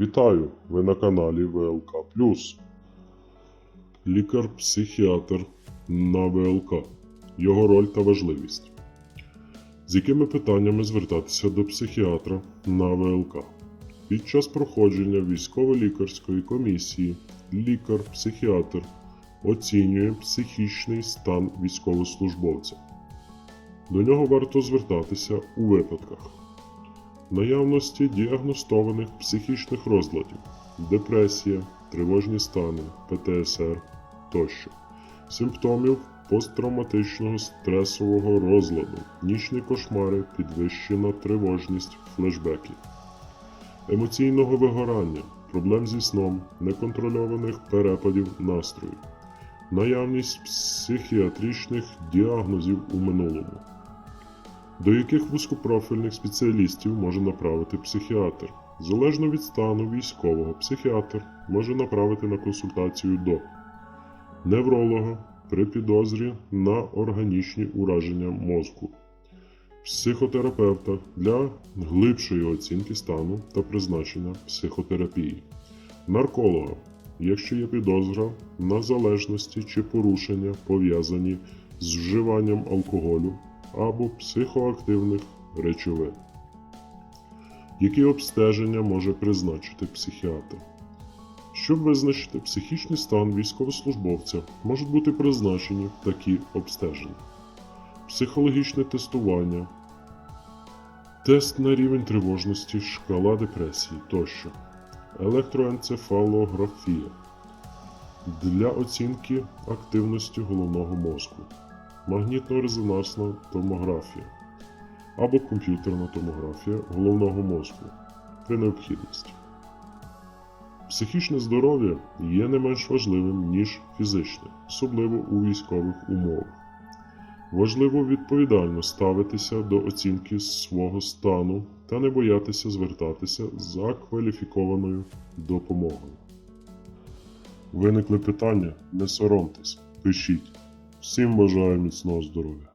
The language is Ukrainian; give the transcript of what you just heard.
Вітаю! Ви на каналі ВЛК Лікар-психіатр на ВЛК. Його роль та важливість. З якими питаннями звертатися до психіатра на ВЛК? Під час проходження військово-лікарської комісії лікар-психіатр оцінює психічний стан військовослужбовця. До нього варто звертатися у випадках наявності діагностованих психічних розладів, депресія, тривожні стани, ПТСР тощо, симптомів посттравматичного стресового розладу, нічні кошмари, підвищена тривожність, флешбеки, емоційного вигорання, проблем зі сном, неконтрольованих перепадів настрою, наявність психіатричних діагнозів у минулому. До яких вузькопрофільних спеціалістів може направити психіатр? Залежно від стану військового, психіатр може направити на консультацію до невролога при підозрі на органічні ураження мозку, психотерапевта для глибшої оцінки стану та призначення психотерапії, нарколога, якщо є підозра на залежності чи порушення пов'язані з вживанням алкоголю або психоактивних речовин. Які обстеження може призначити психіатр? Щоб визначити психічний стан військовослужбовця, можуть бути призначені такі обстеження: психологічне тестування, тест на рівень тривожності, шкала депресії тощо, електроенцефалографія для оцінки активності головного мозку магнітно-резонансна томографія або комп'ютерна томографія головного мозку при необхідності. Психічне здоров'я є не менш важливим, ніж фізичне, особливо у військових умовах. Важливо відповідально ставитися до оцінки свого стану та не боятися звертатися за кваліфікованою допомогою. Виникли питання? Не соромтесь, пишіть. Всім бажаю міцного здоров'я.